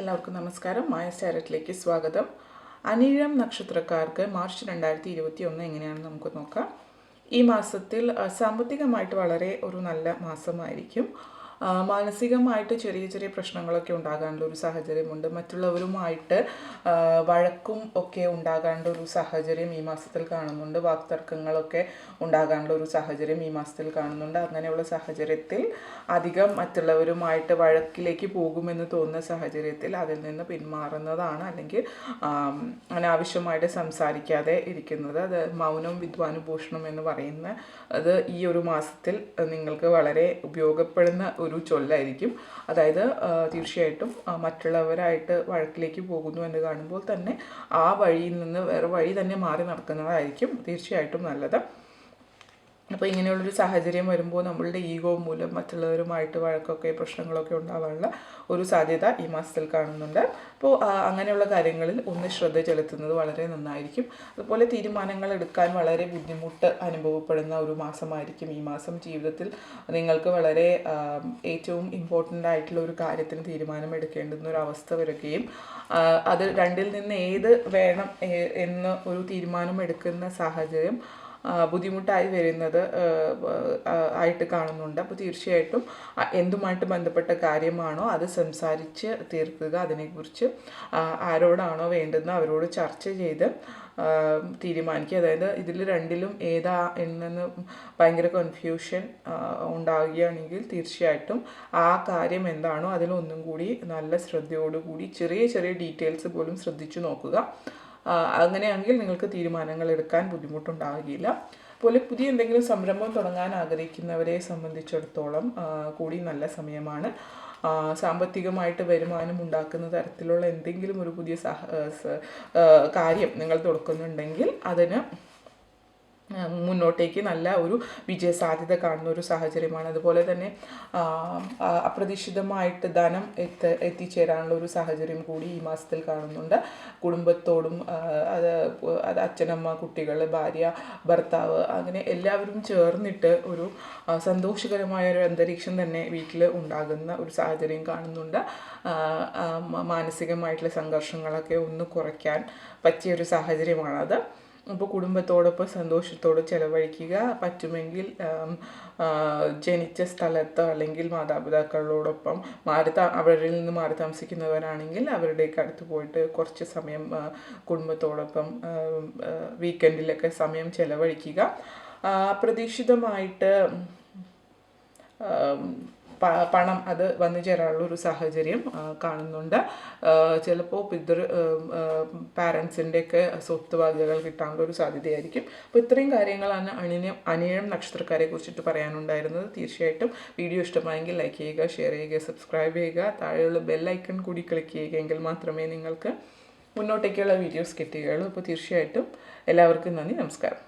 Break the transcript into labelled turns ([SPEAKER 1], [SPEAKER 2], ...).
[SPEAKER 1] എല്ലാവർക്കും നമസ്കാരം. മായ സ്റ്റാരറ്റിലേക്ക് സ്വാഗതം. അനിഴം നക്ഷത്രക്കാർക്ക് മാർച്ച് രണ്ടായിരത്തി ഇരുപത്തി ഒന്ന് എങ്ങനെയാണെന്ന് നമുക്ക് നോക്കാം. ഈ മാസത്തിൽ സാമ്പത്തികമായിട്ട് വളരെ ഒരു നല്ല മാസമായിരിക്കും. മാനസികമായിട്ട് ചെറിയ ചെറിയ പ്രശ്നങ്ങളൊക്കെ ഉണ്ടാകാനുള്ള ഒരു സാഹചര്യമുണ്ട്. മറ്റുള്ളവരുമായിട്ട് വഴക്കും ഒക്കെ ഉണ്ടാകാനുള്ള ഒരു സാഹചര്യം ഈ മാസത്തിൽ കാണുന്നുണ്ട്. വാക്തർക്കങ്ങളൊക്കെ ഉണ്ടാകാനുള്ള ഒരു സാഹചര്യം ഈ മാസത്തിൽ കാണുന്നുണ്ട്. അങ്ങനെയുള്ള സാഹചര്യത്തിൽ അധികം മറ്റുള്ളവരുമായിട്ട് വഴക്കിലേക്ക് പോകുമെന്ന് തോന്നുന്ന സാഹചര്യത്തിൽ അതിൽ നിന്ന് പിന്മാറുന്നതാണ് അല്ലെങ്കിൽ അനാവശ്യമായിട്ട് സംസാരിക്കാതെ ഇരിക്കുന്നത്. അത് മൗനം വിദ്വാനുഭൂഷണം എന്ന് പറയുന്ന അത് ഈ ഒരു മാസത്തിൽ നിങ്ങൾക്ക് വളരെ ഉപയോഗപ്പെടുന്ന ഒരു ചൊല്ലായിരിക്കും. അതായത് തീർച്ചയായിട്ടും മറ്റുള്ളവരായിട്ട് വഴക്കിലേക്ക് പോകുന്നു എന്ന് കാണുമ്പോൾ തന്നെ ആ വഴിയിൽ നിന്ന് വേറെ വഴി തന്നെ മാറി നടക്കുന്നതായിരിക്കും തീർച്ചയായിട്ടും നല്ലത്. അപ്പോൾ ഇങ്ങനെയുള്ളൊരു സാഹചര്യം വരുമ്പോൾ നമ്മളുടെ ഈഗോ മൂലം മറ്റുള്ളവരുമായിട്ട് വഴക്കൊക്കെ പ്രശ്നങ്ങളൊക്കെ ഉണ്ടാവാനുള്ള ഒരു സാധ്യത ഈ മാസത്തിൽ കാണുന്നുണ്ട്. അപ്പോൾ അങ്ങനെയുള്ള കാര്യങ്ങളിൽ ഒന്ന് ശ്രദ്ധ ചെലുത്തുന്നത് വളരെ നന്നായിരിക്കും. അതുപോലെ തീരുമാനങ്ങൾ എടുക്കാൻ വളരെ ബുദ്ധിമുട്ട് അനുഭവപ്പെടുന്ന ഒരു മാസമായിരിക്കും. ഈ മാസം ജീവിതത്തിൽ നിങ്ങൾക്ക് വളരെ ഏറ്റവും ഇമ്പോർട്ടന്റ് ആയിട്ടുള്ള ഒരു കാര്യത്തിന് തീരുമാനം എടുക്കേണ്ടുന്ന ഒരു അവസ്ഥ വരികയും അത് രണ്ടിൽ നിന്ന് ഏത് വേണം എന്ന് ഒരു തീരുമാനം എടുക്കുന്ന സാഹചര്യം ബുദ്ധിമുട്ടായി വരുന്നത് ആയിട്ട് കാണുന്നുണ്ട്. അപ്പോൾ തീർച്ചയായിട്ടും എന്തുമായിട്ട് ബന്ധപ്പെട്ട കാര്യമാണോ അത് സംസാരിച്ച് തീർക്കുക. അതിനെക്കുറിച്ച് ആരോടാണോ വേണ്ടുന്ന അവരോട് ചർച്ച ചെയ്ത് തീരുമാനിക്കുക. അതായത് ഇതിൽ രണ്ടിലും ഏതാ എന്നെന്ന് ഭയങ്കര കൺഫ്യൂഷൻ ഉണ്ടാവുകയാണെങ്കിൽ തീർച്ചയായിട്ടും ആ കാര്യം എന്താണോ അതിലൊന്നും കൂടി നല്ല ശ്രദ്ധയോടുകൂടി ചെറിയ ചെറിയ ഡീറ്റെയിൽസ് പോലും ശ്രദ്ധിച്ചു നോക്കുക. അങ്ങനെയാണെങ്കിൽ നിങ്ങൾക്ക് തീരുമാനങ്ങൾ എടുക്കാൻ ബുദ്ധിമുട്ടുണ്ടാകില്ല. അതുപോലെ പുതിയ എന്തെങ്കിലും സംരംഭം തുടങ്ങാൻ ആഗ്രഹിക്കുന്നവരെ സംബന്ധിച്ചിടത്തോളം കൂടി നല്ല സമയമാണ്. സാമ്പത്തികമായിട്ട് വരുമാനം ഉണ്ടാക്കുന്ന തരത്തിലുള്ള എന്തെങ്കിലും ഒരു പുതിയ സഹ കാര്യം നിങ്ങൾ തുടക്കുന്നുണ്ടെങ്കിൽ അതിന് മുന്നോട്ടേക്ക് നല്ല ഒരു വിജയ സാധ്യത കാണുന്ന ഒരു സാഹചര്യമാണ്. അതുപോലെ തന്നെ അപ്രതീക്ഷിതമായിട്ട് ധനം എത്ത എത്തിച്ചേരാനുള്ള ഒരു സാഹചര്യം കൂടി ഈ മാസത്തിൽ കാണുന്നുണ്ട്. കുടുംബത്തോടും അത് അത് അച്ഛനമ്മ കുട്ടികൾ ഭാര്യ ഭർത്താവ് അങ്ങനെ എല്ലാവരും ചേർന്നിട്ട് ഒരു സന്തോഷകരമായ ഒരു അന്തരീക്ഷം തന്നെ വീട്ടിൽ ഉണ്ടാകുന്ന ഒരു സാഹചര്യം കാണുന്നുണ്ട്. മാനസികമായിട്ടുള്ള സംഘർഷങ്ങളൊക്കെ ഒന്ന് കുറയ്ക്കാൻ പറ്റിയ ഒരു സാഹചര്യമാണത്. അപ്പോൾ കുടുംബത്തോടൊപ്പം സന്തോഷത്തോടെ ചിലവഴിക്കുക. പറ്റുമെങ്കിൽ ജനിച്ച സ്ഥലത്ത് അല്ലെങ്കിൽ മാതാപിതാക്കളോടൊപ്പം മാറി അവരിൽ നിന്ന് മാറി താമസിക്കുന്നവരാണെങ്കിൽ അവരുടെയൊക്കെ അടുത്ത് പോയിട്ട് കുറച്ച് സമയം കുടുംബത്തോടൊപ്പം വീക്കെൻഡിലൊക്കെ സമയം ചിലവഴിക്കുക. അപ്രതീക്ഷിതമായിട്ട് പണം അത് വന്നു ചേരാനുള്ള ഒരു സാഹചര്യം കാണുന്നുണ്ട്. ചിലപ്പോൾ പിതൃ പാരൻസിന്റെ ഒക്കെ സ്വത്ത് ബാധ്യതകൾ കിട്ടാനുള്ള ഒരു സാധ്യതയായിരിക്കും. അപ്പോൾ ഇത്രയും കാര്യങ്ങളാണ് അണിനം അനിഴം നക്ഷത്രക്കാരെ കുറിച്ചിട്ട് പറയാനുണ്ടായിരുന്നത്. തീർച്ചയായിട്ടും വീഡിയോ ഇഷ്ടമായെങ്കിൽ ലൈക്ക് ചെയ്യുക ഷെയർ ചെയ്യുക സബ്സ്ക്രൈബ് ചെയ്യുക. താഴെയുള്ള ബെല്ലൈക്കൺ കൂടി ക്ലിക്ക് ചെയ്യുക എങ്കിൽ മാത്രമേ നിങ്ങൾക്ക് മുന്നോട്ടേക്കുള്ള വീഡിയോസ് കിട്ടുകയുള്ളൂ. അപ്പോൾ തീർച്ചയായിട്ടും എല്ലാവർക്കും നന്ദി നമസ്കാരം.